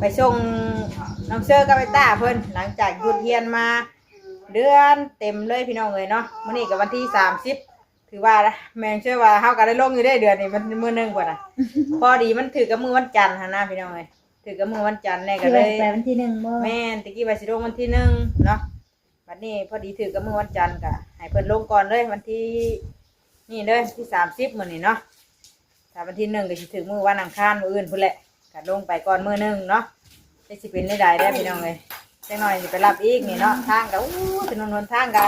ไปส่งน้องเชอร์กับไอ้ต้าเพิ่นหลังจากหยุดเรียนมาเดือนเต็มเลยพี่น้องเลยเนาะมื้อนี้กับวันที่สามสิบถือว่าแม่งเชื่อว่าเฮาก็ได้ลงอยู่ได้เดือนนี้มันมื้อหนึงกว่าน่ะ พอดีมันถือกับมือวันจันทร์หั่นนะพี่น้องเลยถือกับมือวันจันทร์แน่ก็คือเลว่ายไปวันที่หนึ่งบ่แม่นตะกี้ว่าสิลงวันที่หนึ่งเนาะบัดนี้พอดีถือกับมือวันจันทร์ก็ให้เพิ่นลงก่อนเลยวันที่ นี่เด้อที่สามสิบมื้อนี้เนาะถ้าวันที่หนึ่งก็สิถึงมือวันอังคารมื้ออื่นพุ่นแหละ ก็ลงไปก่อนมือหนึงเนาะจะสิเป็นได้ใดได้พี่น้องเลยจังหน่อยสิไปรับอีกนี่เนาะทางก็อู้ถนนหนทางก็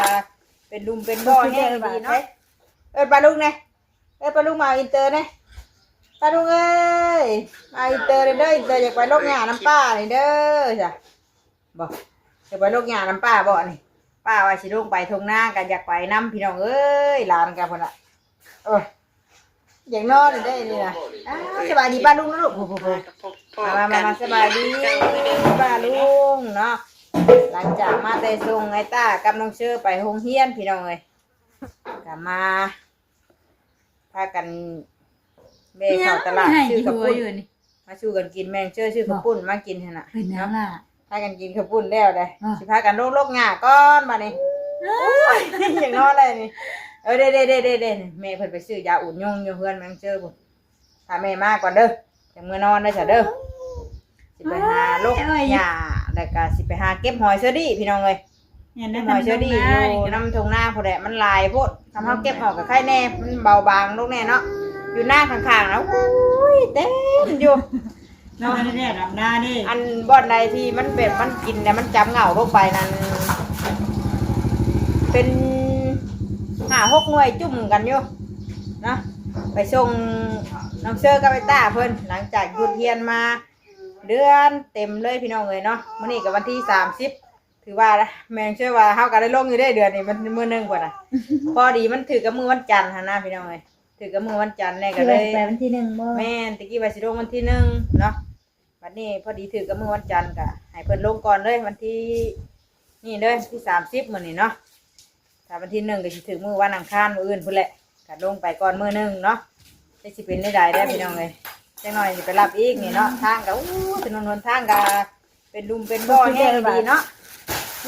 เป็นดุมเป็นบ่อแห้งดีเนาะเอิ้นปลาลุงแน่เอิ้นปลาลุงมาอินเตอร์แน่ปลาลุงเอ้ยมาอินเตอร์เด้อเด้ออินเตอร์อยากไปโลกหญ้าน้ำป้านี่เด้อจ้ะบอยากไปโลกหญ้าน้ำป้าบ่นี่ป้าว่าสิลงไปทงหน้ากันอยากไปน้ำพี่น้องเอ้ยลานกันพุ่นละเออ อยากนอนได้นี่นะอ้าวสบายดีป้าลุงนะลูกมามามามาสบายดีป้าลุงเนาะหลังจากมาแต่ส่งไอ้ต้ากับน้องเชื่อไปโรงเรียนพี่น้องเลยกลับมาพากันเบะเข้าตลาดชื่อขับปุ้นนี่มาชูกันกินแมงเชื่อชื่อขับปุ้นมากินเถอะนะเป็นน้ำล่ะพากันกินข้าวปุ้นแล้วเลยอะสิพากันโลกโลกหงาก้อนมานี่อย่างนอนเลยนี่ เออเด้เด้เด้เด้เด้แม่เพิ่นไปซื้อยาอุ่นยงอยู่เพื่อนแมงเจอพุ่นพาแม่มาก่อนเด้อจังมื้อนอนได้อจ้ะเด้อสิไปหาโลกหญ้าแล้วก็สิไปหาเก็บหอยเชอรี่พี่น้องเอ้ยเห็นเก็ได้บหอยเชอรี่อยู่น้ำทงหน้าพุ่นแหละมันลายโพดทำเฮาเก็บออกก็ไข่แน่มันเบาบางลูกแน่เนาะอยู่หน้าข้างๆแล้วอุ้ยเต็มอยู่น้ำได้ดำหน้านี่อันบ่อนใดที่มันแบบมันกินเนี่ยมันจำเหงาลงไปนั่นเป็น หาหกหน่วยจุ่มกันอยู่นะไปส่งน้องเชอร์กับไอ้ต้าเพิ่นหลังจากหยุดเรียนมา เดือนเต็มเลยพี่น้องเลยเนาะมื้อนี้กับวันที่สามสิบถือว่าแม่งเชื่อว่าเฮาก็ได้ลงอยู่ได้เดือนนี้มันมื้อหนึงกว่าน่ะ พอดีมันถือกับมือวันจันทร์หั่นนะพี่น้องเลยถือกับมือวันจันทร์แน่คืก็อเลว่ายไปวันที่หนึ่งบ่แม่นตะกี้ว่าสิลงวันที่หนึ่งเนาะวันนี้พอดีถือกับมือวันจันทร์กะให้เพิ่นลงก่อนเลยวันที่ นี่เด้อที่สามสิบมื้อนี้เนาะ ถ้าวันที่หนึ่งก็สิถึงมือวันอังคารมื้ออื่นพุ่นแหละก็ลงไปก่อนมื้อหนึงเนาะจะสิเป็นได้ใดได้อพี่น้องเลยจังหน่อยสิไปรับอีกนี่เนาะทางก็อู้ถนนหนทางก็เป็นดุมเป็นบ่อแห้งดีเนาะ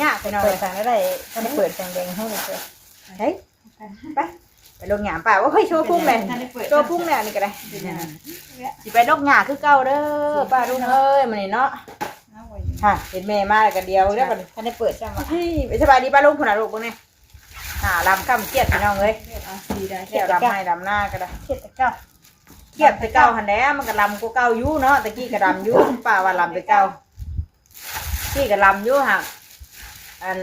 ยากพี่น้องเปิเลดยทางได้ถ้าได้เปิดแดงๆให้เลยเฮ้ยไปไปลงหยามป่าว่าเฮ้ยโชว์พุ่งเลยโชว์พุ่งแล้วนี่ก็ได้สิไปนกหงาคือเก่าเด้อป้าลุงเอ้ยมันนี่เนาะค่ะเห็นแม่มาแล้วกันเดียวแล้วกันถ้าได้เปิดใช่ไหมเฮ้ยไปสบายดีป้าลุงพุ่นน่ะลูกพวกนี้ หาลำข้ามเครียดพี่น้องเอ้ยดีได้เที่ยวลำให้ลำหน้าก็ได้เข็ดตะเก้าเครียดไปเก่าหันแหล้วมันก็ลำกูเก่าอยู่เนาะตะกี้ก็ลำอยู่ป้าว่าลำไปเก่าพี่ก็ลำอยู่ห่ะอัน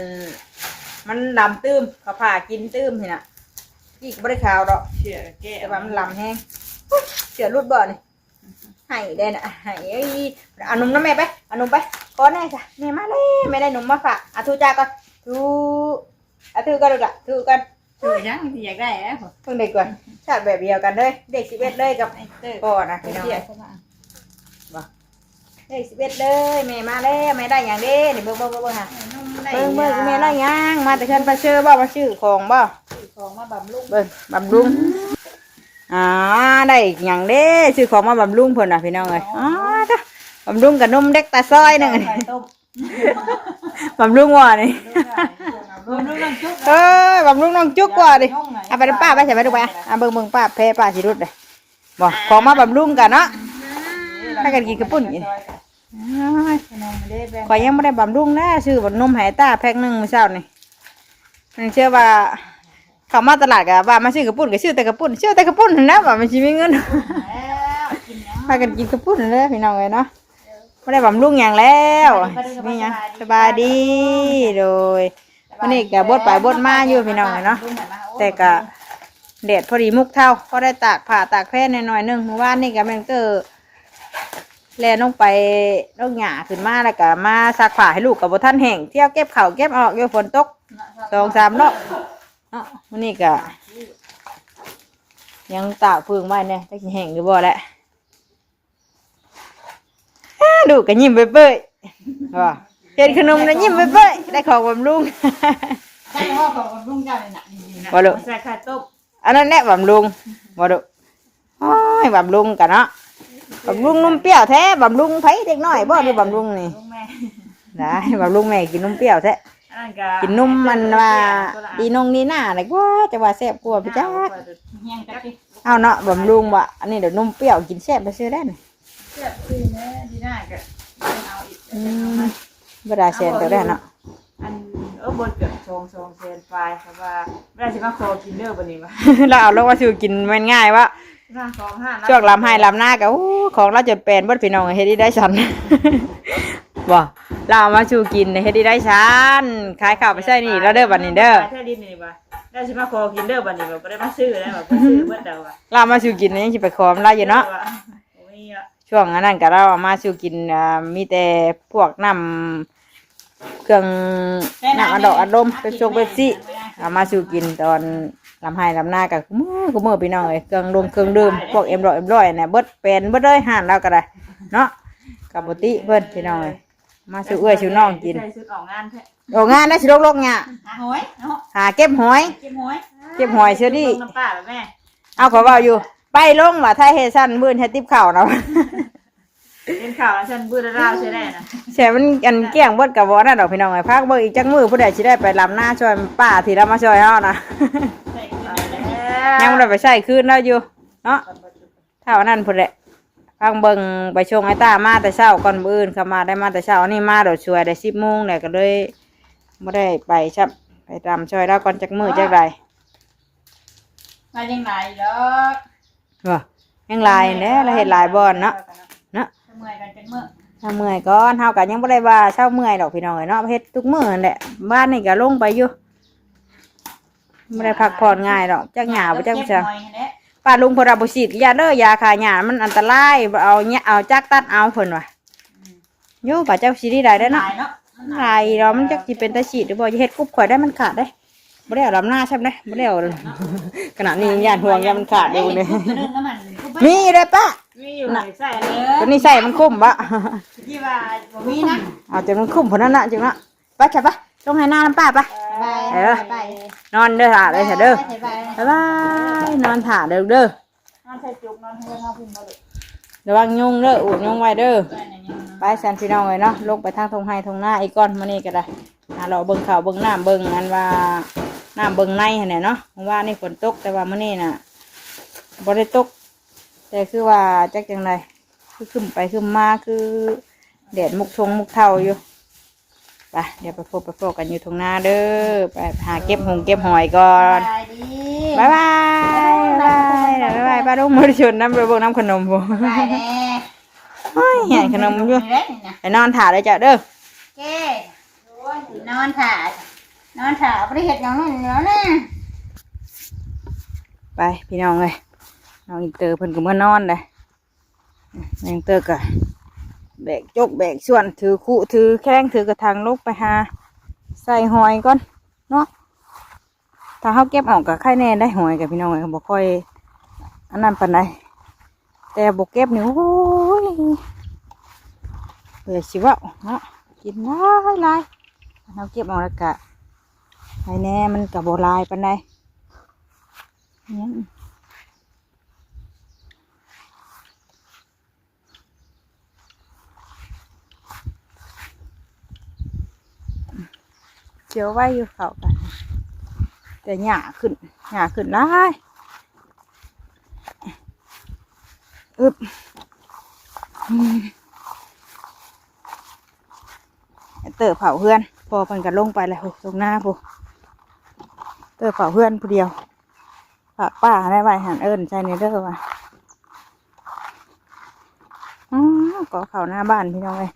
มันลำตื้มเขาผ่ากินตื้มเห็นน่ะพี่ก็ไม่ได้ข่าวดอกเชื่อแก้แต่ว่ามันลำแห้งอุ๊ยเสือรุดบ่อนี่ให้ได้นะให้เอ้ยเอานมน้ำแม่ไปเอานมไปขอแน่จ้ะแม่มาเลยไม่ได้นมมาฝากเอาทูจาก่อนทู เอาทูกันดูละทูกันเชื่อยังอยากได้แล้วเพิ่งเด็กก่อนชาติแบบเดียวกันเลยเด็กสิบเอ็ดเลยกับไอ้เตอร์ก่อนนะพี่น้องเสียใช่ไหมเด็กสิบเอ็ดเลยแม่มาแล้วแม่ได้อย่างเด้นี่เบิ่งเบิ่งเบิ่งเบิ่งฮะเบิ่งเบิ่งแม่ได้หยังมาแต่เชิญไปเชื่อบ่มาชื่อของบ่ของมาบำรุงเบิ่งบำรุงอ่าได้อย่างเด้ซื้อของมาบำรุงเพิ่นน่ะพี่น้องเอ้ยอ๋อจ้ะบำรุงกับนมเด็กตาซอยหนึงไข่ต้มบำรุงว่านี่บำรุงน้ำซุป เอ้ยบำรุงน้องจุกว่าดิเอาไปนำป้าไปใส่ไปดูไปอะเบิ่งเบิ่งป้าแพ้ป้าสิรุดเลยบอกของมาบำรุงกันเนาะให้กันกินกระปุ่นกินอ้ายข่อยยังไม่ได้บำรุงนะซื้อบนมไหตาแพ็คหนึงมื้อเช้านี่มันเชื่อว่าเขามาตลาดกะว่ามาซื้อกระปุ่นก็ซื้อแต่กระปุ่นซื้อแต่กระปุ่นนั่นแหล้วว่ามันสิมีเงินพากันกินกระปุ่นเลยพี่น้องเลยเนาะไม่ได้บำรุงอย่างแล้วนี่ยังสบายดีโดย วันนี้กับดไปบดมาอยู่พี่น้องเลยเนาะแต่กะแดดพอดีมุกเท่าก็ได้ตากผ่าตากแพร่หน่อยๆหนึงเมื่อวานนี่กับแมงเกอแล่นลงไปลงหญ้าขึ้นมาแล้วก็มาซักผ้าให้ลูกกับบท่านแห้งเที่ยวเก็บเข่าเก็บออกอยู่ฝนตกสองสามรอบเนาะวันนี้กะยังตากพึ่งไว้เนี่ยจะกินแห้งหรือบ่แหละดูกก็ยิ้มเปื่อยๆว่า เห็นขนมแล้วยิ้มเปื่อยๆได้ของบำรุง ใช่พ่อของบำรุงกันเลยนะบ่ลูก ใส่ไข่ต้มอันนั้นแหละบำรุงบ่ดูโอ้ยบำรุงกันเนาะบำรุงนมเปรี้ยวแท้บำรุงไผเด็กน้อยบ่หรือบำรุงนี่ลุงแม่ได้บำรุงแม่กินนมเปรี้ยวแท้อันนั้นก็กินนมมันว่าดีนงนี่หน้าเลยว่าจะว่าแซ่บกว่าไปจ้าเฮียงจักดิเอาเนาะบำรุงว่ะอันนี้เดี๋ยวนมเปรี้ยวกินแซ่บไปซื้อได้น่ะเจ็บคืนนะดีน่าก็เอาอีกอืม บ่ได้แซ่บแต่ได้เนาะอันเออบนเกือบชงชงเซนไฟครับว่าไม่ได้สิมาโคกินเด้อบันนี้วะเราเอาลงว่าสิกินแม่นง่ายวะห้าสองห้าช่วงลำให้ลำหน้าก็โอ้ของเราจะเป็นเบิดพี่น้องเฮ็ดได้ได้ชันบ่เราเอามาชูกินเฮ็ดได้ได้ชันขายข้าวไปใส่นี่แล้วเด้อบัดนี้เด้อแค่ดินนี่วะได้สิมาโคกินเด้อบันนี้วะบ่ได้มาซื้อนะแบบบ่ซื้อเบิดเดาวะเราเอามาชูกินนี่ยังสิไปขอมเราอยู่เนาะโอ้ยอะ ช่วงนั้นก็เราเอามาชูกินอ่ามีแต่พวกน้ำเครื่องน้ำอัดดอกอัดลมเป็นชงเป็นซี่เอามาชูกินตอนลำไห้ลำหน้ากับมือกูมือพี่น้องเอ้ยเครื่องดมเครื่องดื่มพวกเอ็มร้อยเอ็มร้อยเนี่ยเบิดเป็นเบิดเลยห่านเราก็ได้เนาะกับปติเพิ่นพี่น้องเอ้ยมาชูเอื้อยชูน้องกินใส่ชุดออกงานแท้โอ้งานได้สิลกลกเนี่ยหาหอยเนาะหาเก็บหอยเก็บหอยเก็บหอยเชื่อดิลงน้ำปลาแบบแม่เอาขอเบาอยู่ ไปลงว่าไทยเฮซันมื่นเฮดติบเข่าวเนาะเป็นข่าวแล้วฉันบื้อราวใช่ได้นะแช่มันอันเกี้ยงเบิดกับวอนั่นดอกพี่น้องไอ้พักเบิกอีกจักมือผู้ใดสิได้ไปลำหน้าช่วยป้าที่เรามาช่วยเฮานะใส่ขึ้นไปยังไม่ได้ไปใช้คืนแล้วอยู่เนาะเท่านั้นพุ่นแหละพังเบิงไปชงไอ้ตามาแต่เช้าก่อนมื้ออื่นเข้ามาได้มาแต่เช้าอันนี้มาโดดช่วยได้สิบโมงเนี่ยก็เลยไม่ได้ไปชับไปตามช่วยแล้วก่อนจักมือจักใดมายังไงดอ กว่ายังลายเนี่ยเราเห็นลายบอลเนาะเนาะเมื่อยกันเป็นเมื่อถ้าเมื่อยก่อนเฮากันยังบ่ได้ว่าเช้าเมื่อยดอกพี่น้องเอ้ยเนาะเฮ็ดทุกมื้อนั่นแหละบ้านนี่ก็ลงไปอยู่ไม่ได้พักผ่อนง่ายดอกจักหญ้าบ่จักจังป้าลุงเพนว่าบ่ฉีดยาเด้อยาฆ่าหญ้ามันอันตรายบ่เอาเนี่ยเอาจักตัดเอาเพิ่นว่าโยป้าเจ้าสิได้ได้อเนาะเนาะลายเนาะมันจักสิเป็นตาฉีดหรือบ่อย่าเฮ็ดกุบข่อยได้มันขาดได้ บ่ได้เอาลำหน้าใช่ไหมบ่ได้เอาขนาดนี้ย่านห่วงยามันขาดอยู่นี่น้ำมันมีเลยป้ามีอยู่ใส่เลยตัวนี้ใส่มันคุ้มบ่ที่ว่าบ่มีนะเอาจนมันคุ้มพอนั้นนะจังนะไปใช่ปะต้องให้หน้าน้ำป้าปะเออนอนเด้อถ่าเลยเถอะเด้อบ๊ายบายนอนถ่าเด้อเด้อนอนใส่จุกนอนเฮือนเฮาพุ่นบ่เลยระวังยุงเด้ออุดยุงไว้เด้อไปแซนพี่น้องเลยเนาะลงไปทางทงไห้ทงหน้าอีกก้อนมานี่ก็ได้อ่าเราเบิ่งข่าวเบิ่งน้ำเบิ่งอันว่า น้ำเบิ่งในหั่นแหละเนาะเพราะว่านี่ฝนตกแต่ว่ามื้อนี้น่ะบ่ได้ตก แต่คือว่าจักจังไดคือขึ้นไปขึ้นมาคือแดดมุกทงมุกเท่าอยู่ไปเดี๋ยวไปพบไปพบกันอยู่ตรงหน้าเด้อไปหาเก็บหงเก็บหอยก่อนสบายดีบายบายบายบายบายป้าลุงมือชนน้ำไปเบกน้ำขนมบ่สบายแน่เฮ้ยเห็นขนมอยู่เด้นี่นะไปนอนถ่าเลยจ้ะเด้อเก้นอนถ่า นอนถ่าบ่ได้เฮ็ดหยังนั่นแล้วนะไปพี่น้องเลยน้องอินเตอร์เพิ่นก็เมื่อนอนเลยน้องอินเตอร์ก็แบกจกแบกส่วนถือคู่ถือแข้งถือกระถางลูกไปหาใส่หอยก่อนเนาะถ้าเขาเก็บออกกับไข่แน่ได้หอยกับพี่น้องเลยบ่ค่อยอันนั้นปานใดแต่บกเก็บนี่โอ้ยเบื่อสิว่าเนาะกินหลายลายเราเก็บออกแล้วกะ ไข่แน่มันกับโบลายปานใดเนี่ยเจียวไว้อยู่เขากัน แต่หญ้าขึ้นหญ้าขึ้นได้อึบเตอเผาเพื่อน พอเพิ่นกันลงไปแล้วตรงหน้าพู เตอเผาเพื่อนผู้เดียวฝาป้าได้ไว้หันเอิญใจในเด้อว่ะอ๋อก็เข่าหน้าบ้านพี่น้องเลย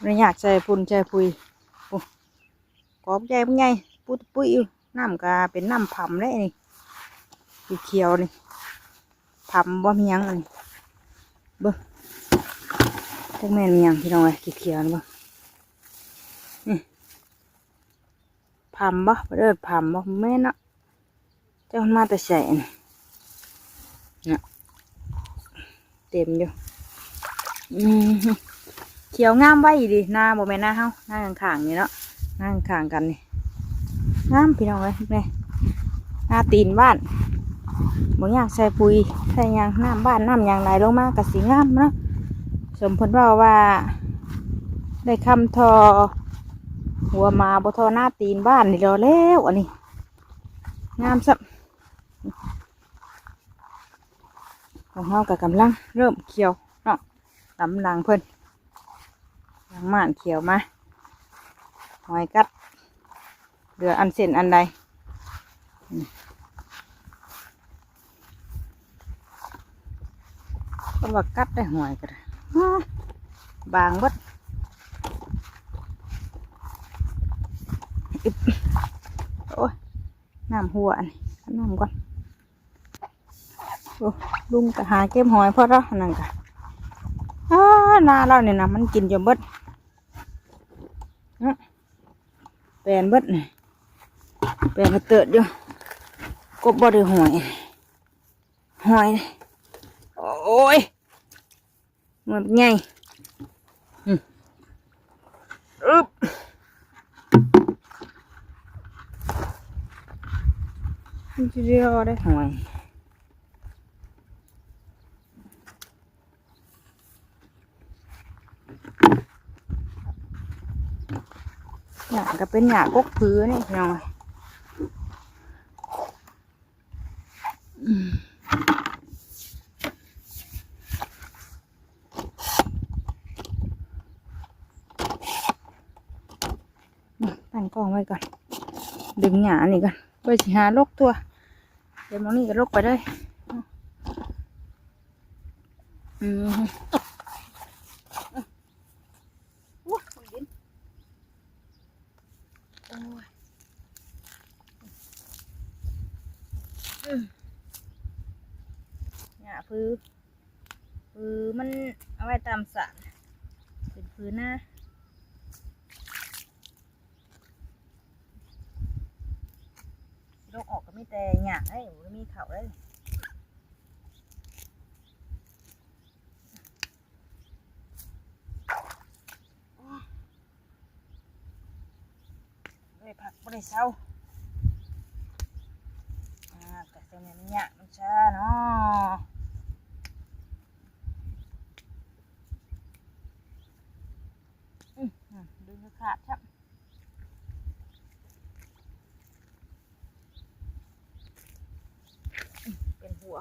ไม่อยากใจพุ่นใจพุยกอบใจเป็นไงปุ้ยปุ้ยอยู่น้ำกาเป็นน้ำผำเลยนี่สีเขียวนี่ผำบ่มียังอันนี้เบิ้งจักแม่นมียังพี่น้องเอ้ยสีเขียวนี่เบิ้ง ผำบ่บ่เด้อผำบ่แม่นเนาะเจ้ามาแต่ใส่นี่เนี่ยเต็มอยู่เขียวงามไว้ดีหน้าบ่แม่นหน้าเฮาหน้าข้างๆนี่เนาะนั่งข้างกันนี่งามพี่น้องเลยนี่หน้าตีนบ้านบ่อยากใส่ปุ๋ยใส่ยางน้ำบ้านน้ำยางไหลลงมากะสีงามเนาะสมผลว่าว่า ได้คำทอ หัวหมาบ่ทอหน้าตีนบ้านนี่รอแล้วอันนี้งามสับของเฮากับกำลังเริ่มเขียวเนาะลำลังเพิ่นหลังม่านเขียวมาหอยกัดเหลืออันเส้นอันใดอืมก็ว่ากัดได้หอยก็ได้อ้าบางเบด อึ๊บโอ้ยน้ำหัวนนี้เอาน้ำก่อนโอ้ลุงก็หาเก็บหอยพอแล้วนั่นกะอ้านาเราเนี่ยนะมันกินจนเบิดแปลนเบิดนี่แปลนกระเติดอยู่กบบ่ได้หอยหอยโอ้ยมันใหญ่อืมอึ๊บมันไงอืม ไว้ก่อนดึงหยานี่ก่อนเพื่อสิหาลกตัว เดี๋ยวมองนี่ก็ลกไปได้อืมอุ๊ยมันดินโอ้ยอืมหยาพื้นพื้นมันเอาไว้ตามสารเป็นพื้นน้า โรคออกก็มีแต่หยาไอ้บ่มีเขาเลยได้ผักบ่ได้เศร้าอ่ากะเสียงมันหยามันช้าเนาะดึงขาดครับ เป็นหัว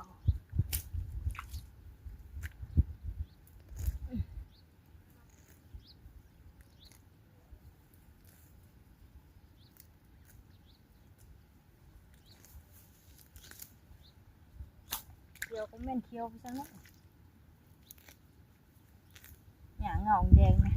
เคี ยวก็แม่นเคียวไปซะแล้วหยางเงาแดงนะ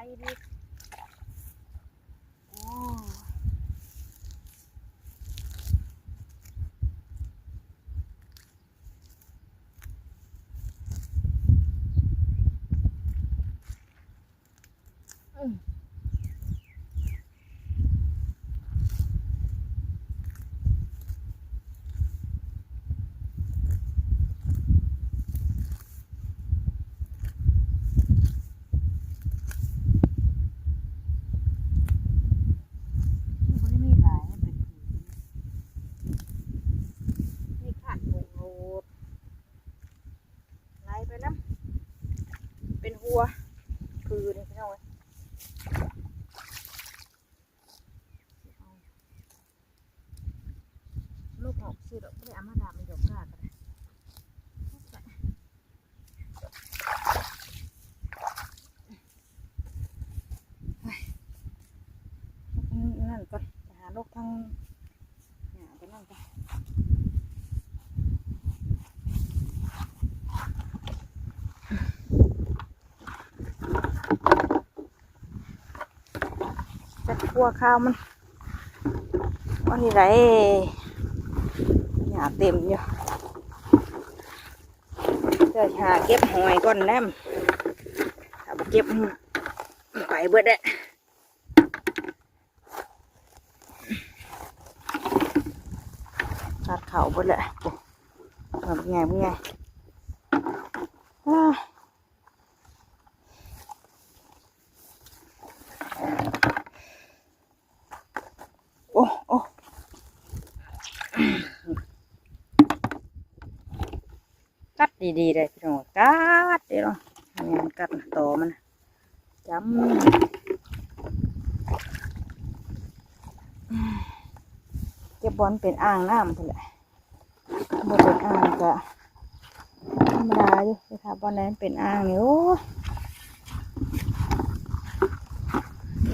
ลายดิโอ้อืมมันบ่ได้มีหลายมันเป็นผืนนี่ขาดโงโลดไล่ไปน้ัวคือนี่พี่น้องเอ้ยลูกออกสิดอกไม่ได้อามาดามันหยกกล้ากันเลยนั่นก่อนไปหาลูกทางเนี่ยไปนั่นก่อน คั่วข้าวมันวันนี้ไรหยาเต็มอยู่จะหาเก็บหอยก่อนแนมถ้าเก็บไปเบิดได้ตัดเข่าเบิดแหละโอ้แบบไงเป็นไงอ้า โอ้โอ้กั ดีๆเลยพี่น้องกัดเดี๋ยวเราเนี่ยกัดต่อมันจำเก็บบอลเป็นอ่างน้ำไปแหละบอลเป็นอ่างก็ธรรมดาอยู่แต่ถ้าบอลนั้นเป็นอ่างนี่โอ้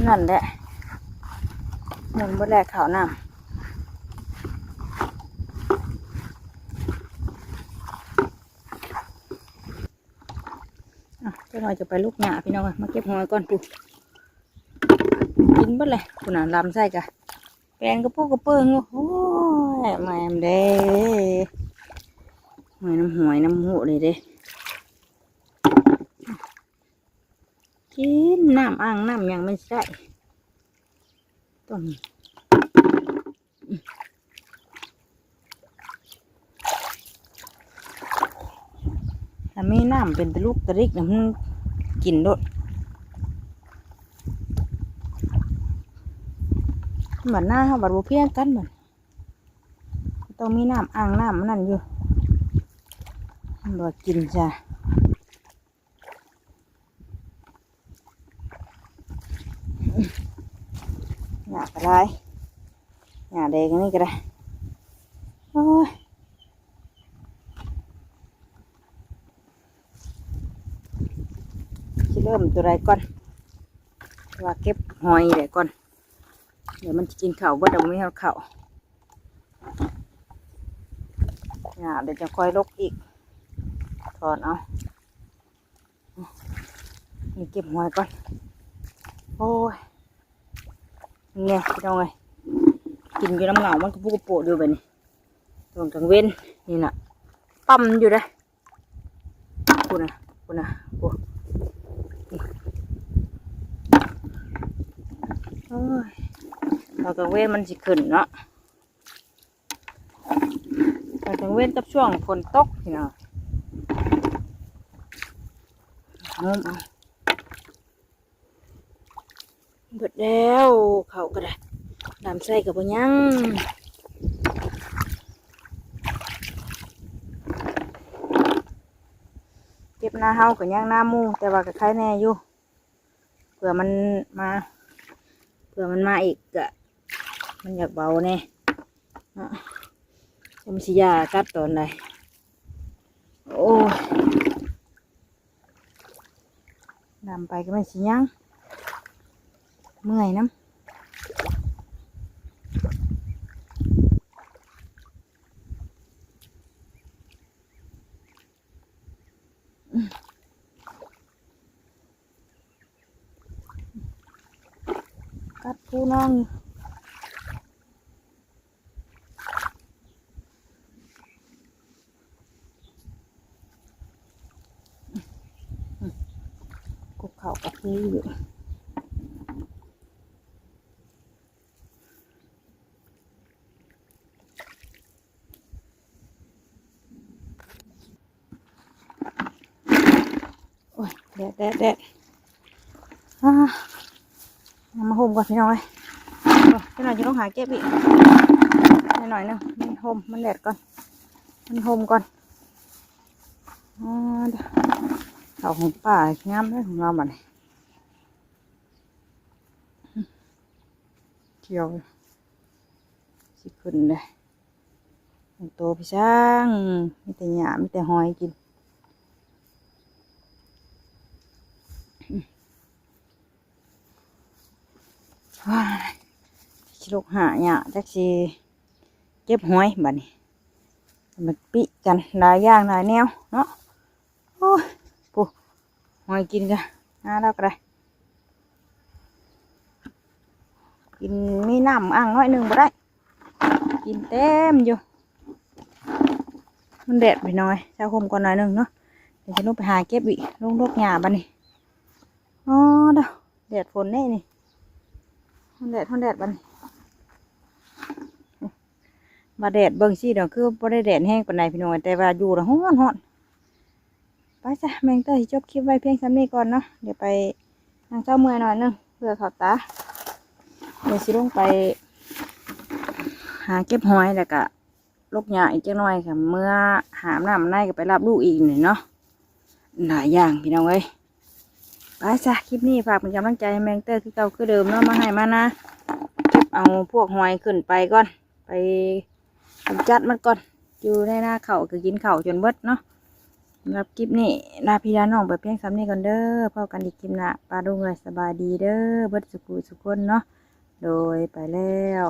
นั่นแหละหมุนบนแรกขาวน้ำอะเจ้าหน่อยจะไปลูกหนาพี่น้องมาเก็บหอยก่อนปุ๊กินเบดเลยคุณน่ะลำไส้กะแปลงกระโปุกระเปิงโอ้ยแม่มเด้หอยน้ำหอยน้ำหูเลยเด้กินน้ำอ่างน้ำยังไม่ใช่ต้น ถ้าไม่น้ำเป็นตะลุกตะริกนะมันกินโดดเหมือนหน้าเขาบัดบเพี้ยงกันเหมือนต้องมีน้ำอ่างน้ำมันนั่นอยู่มันบ่กินจ้ะหยาอะไรหยาแดงนี่ก็ได้โอ้ย จะ เริ่มตัวไรก่อนว่าเก็บหอยเดี๋ยวก่อน เดี๋ยวมันจะกินเข้าวว่าเดี๋ยวไม่เอาข้าวเนี่ยเดี๋ยวจะค่อยลกอีก ถอนเอานี่เก็บหอยก่อน โอ้ยนี่ไงพี่น้องไงกินอยู่น้ำเหงามันก็พุกกระโปะดูแบบนี้ตรงกลางเว้นนี่น่ะ ปั๊มอยู่เลยกูนะกูนะโอ้ ตอนกลางเว้นมันสิขึ้นเนาะตอนกลางเว้นกับช่วงฝนตกพี่น้องเอาเอาเบิดแล้วเขาก็ได้น้ำใส่กับปยังเก็บหน้าเฮากับย่างหน้าหมูแต่ว่าก็ใครแน่อยู่เผื่อมันมาเผื่อมันมาอีกอะมันอยากเบาแน่เนาะจะมันสิยากัดตอนใดโอ้ดำไปก็ไม่สิยังเมื่อยน้ำ กัดผู้น้องอยู่กุกเขากับพี่อยู่โอ้ยแดดแดดแดดอ่ามาห่มก่อนพี่น้อง เลยพี่น้องจะต้องหาเก็บอีกนิดหน่อยหนึงมันห่มมันแดดก่อน มันห่มก่อนเอาของป่างามเลยของเราบัดนี้เกี่ยวสิขึ้นเลยโตพี่ช่างมีแต่หยามีแต่หอยกินว้า สิลูกหาเนี่ยจักสิเก็บหอยบัดนี้มันปิกันหลายอย่างหลายแนวเนาะโอ้ปูหอยกินกันน่ารักเลยกินมีน้ำอ่างน้อยหนึ่งบ่ได้กินเต็มอยู่มันแดดไปหน่อยเช้าคมก่อนหน่อยหนึ่งเนาะเดี๋ยวจะลงไปหาเก็บอีกลงรกหญ้าบ้านี่อ๋อเด้อแดดฝนแน่นี่มันแดดมันแดดบ้านี่ มาแดดเบิ่งสิเดี๋ยวคือบ่ได้แดดแห้งปานใดพี่น้องแต่ว่าอยู่ละฮ้อนฮ้อนไปจ้ะแมงเตยจบคลิปไว้เพียงซ้ำนี้ก่อนเนาะเดี๋ยวไปนั่งเจ้าเมื่อยหน่อยหนึงเพื่อขับตาเดี๋ยวสิลงไป หาเก็บหอยแล้วก็ลูกหญ้าอีกจักหน่อยค่ะ เมื่อหามน้ำในก็ไปรับลูกอีกหน่อยเนาะหลายอย่างพี่น้องเอ้ยไปจ้ะคลิปนี้ฝากเป็นกำลังใจแมงเตอร์คือเก่าคือเดิมเนาะมาให้มานะเก็บเอาพวกหอยขึ้นไปก่อนไป ผมจัดมันก่อน อยู่ในหน้าเขาคือกินเข่าจนเบิดเนาะสำหรับคลิปนี้ลาพี่ลาน้องไปเพียงคำนี้ก่อนเด้อพบกันอีกคลิปหน้าปลาดุงเลยสบายดีเด้อเบิดสุกุสุกคนเนาะโดยไปแล้ว